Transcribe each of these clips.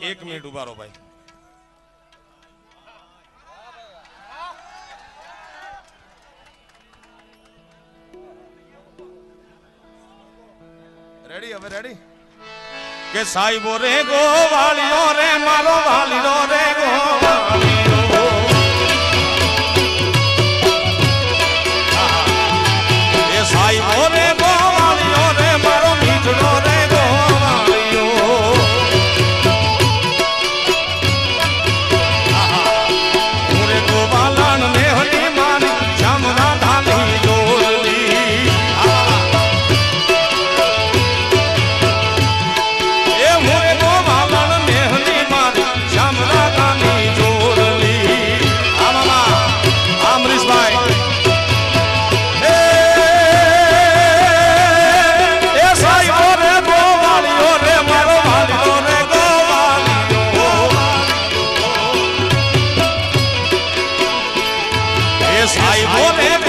એક મિનિટ ઊભા રહો ભાઈ. રેડી હવે રેડી કે સાહેબો રે ગો વાલિયો રે મારો વાલિયો રે ગો. I'm not will.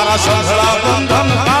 તારા સસરા બંધન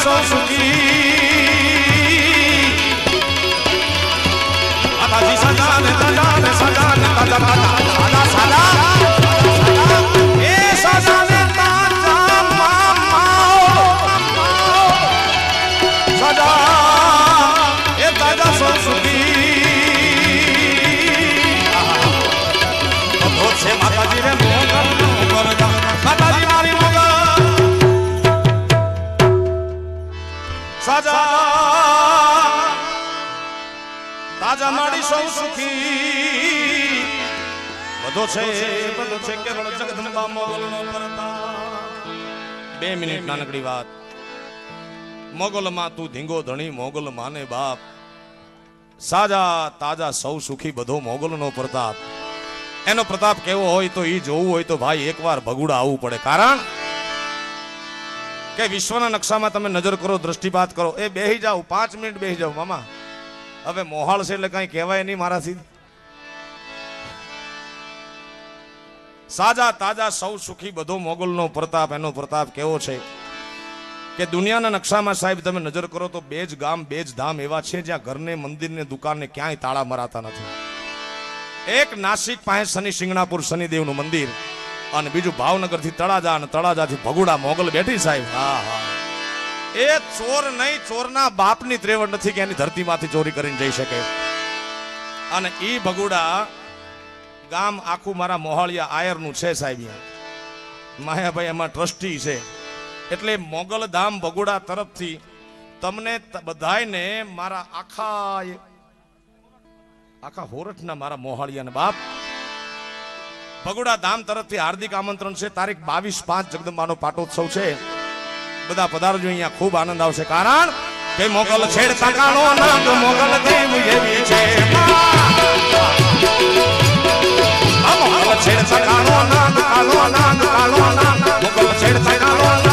તાજા સૌ સુખી સાજા. તાજા માડી સૌ સુખી. બધો છે બધો છે કેવળ જગદંબા મોગલનો પરતા બે મિનિટ નાનકડી વાત. મોગલમાં તું ધીંગો ધણી મોગલ માને બાપ. સાજા તાજા સૌ સુખી બધો મોગલનો પ્રતાપ. એનો પ્રતાપ કેવો હોય તો એ જોવું હોય તો ભાઈ એકવાર ભગુડા આવવું પડે. કારણ કે વિશ્વના નકશામાં તમે નજર કરો, દ્રષ્ટિપાત કરો. એ બેહી જાઓ, પાંચ મિનિટ બેહી જાઓ, મામા. હવે મોહાળ છે એટલે કઈ કહેવાય નહીં મારાથી. સાજા તાજા સૌ સુખી બધો મોગલનો પ્રતાપ, એનો પ્રતાપ કેવો છે? કે દુનિયાના નકશામાં સાહેબ તમે નજર કરો તો બે જ ગામ, બે જ ધામ એવા છે જ્યાં ઘરને, મંદિરને, દુકાનને ક્યાંય તાળા મરાતા નથી. એક નાસિક પાસે શનિ શિંગણાપુર શનિદેવનું મંદિર. અને બીજું ભાવનગરથી તળાજા અને તળાજાથી ભગુડા મોગલ બેઠી સાહેબ. હા હા. એ ચોર નહીં ચોરના બાપની ત્રેવડ નથી કે એની ધરતીમાંથી ચોરી કરીને જઈ શકે. અને ઈ ભગુડા ગામ આખું મારા મોહાળિયા આયરનું છે સાહેબ માયાભાઈ એમાં ટ્રસ્ટી છે. એટલે મોગલ ધામ ભગુડા તરફથી તમને બધાયને મારા આખા એ- આખા હોરઠના મારા મોહાળિયાના બાપ ભગુડા ધામ તરફથી હાર્દિક આમંત્રણ છે. તારીખ બાવીસ પાંચ જગદંબાનો પાટોત્સવ છે. બધા પધારજો, અહીંયા ખૂબ આનંદ આવશે. કારણ કે મોગલ છેડ તાકાનો નાદ મોગલ દેવ એવી છે. મોગલ છેડ તાકાનો નાદ કાલો નાદ કાલો નાદ મોગલ છેડ તાકાનો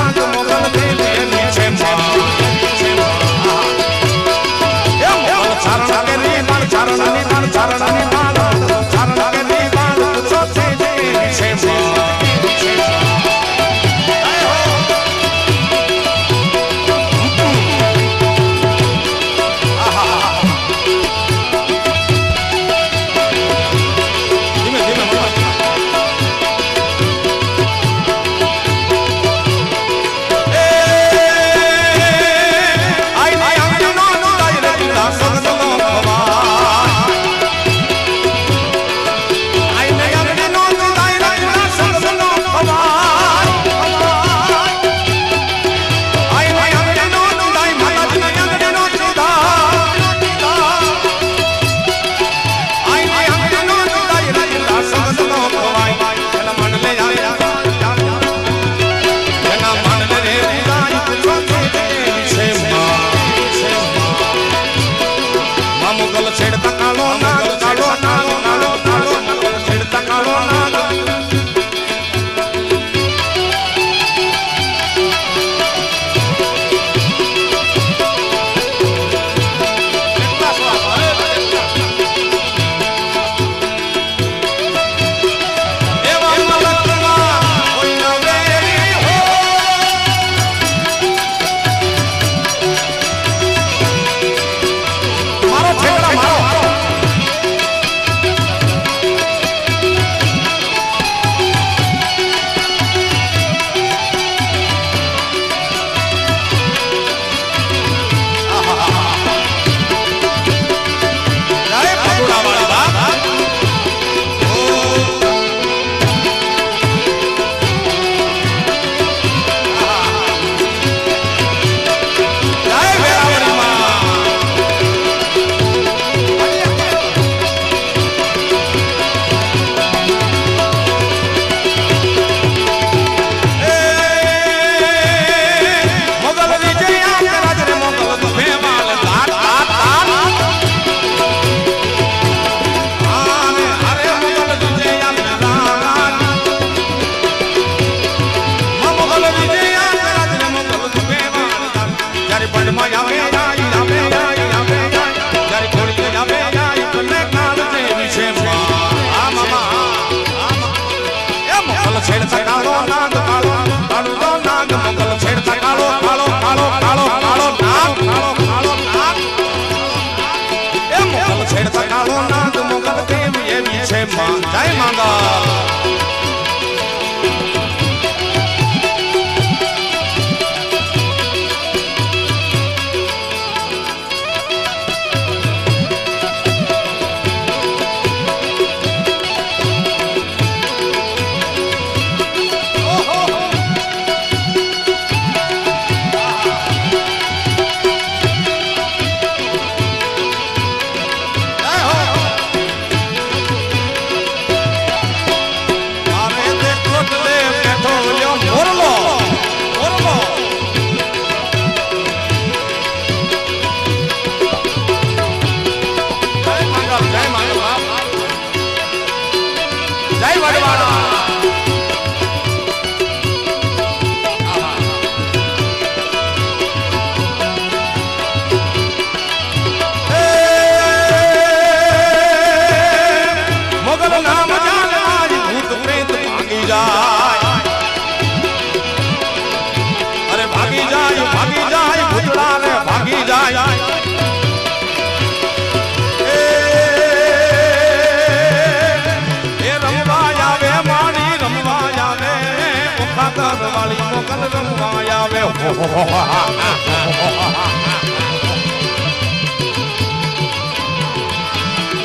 મોગલ રમવા આવે.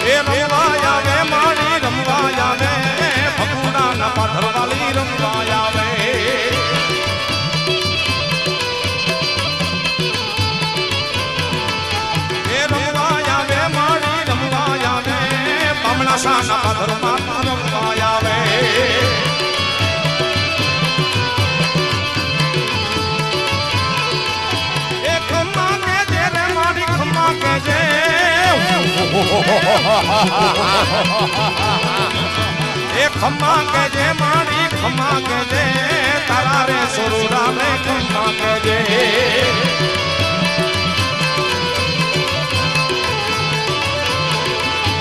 એ રમવા આવે મારી રમવા આવે ભગુડાના પાથર વાલી રમવા આવે એ રમવા આવે મારી રમવા આવે બમણા શાના પાથર એ ખમ્મા કેજે માણી ખમ્મા કેજે તારા રે સુરુરા રે ખમ્મા કેજે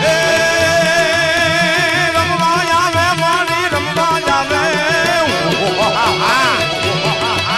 Hey!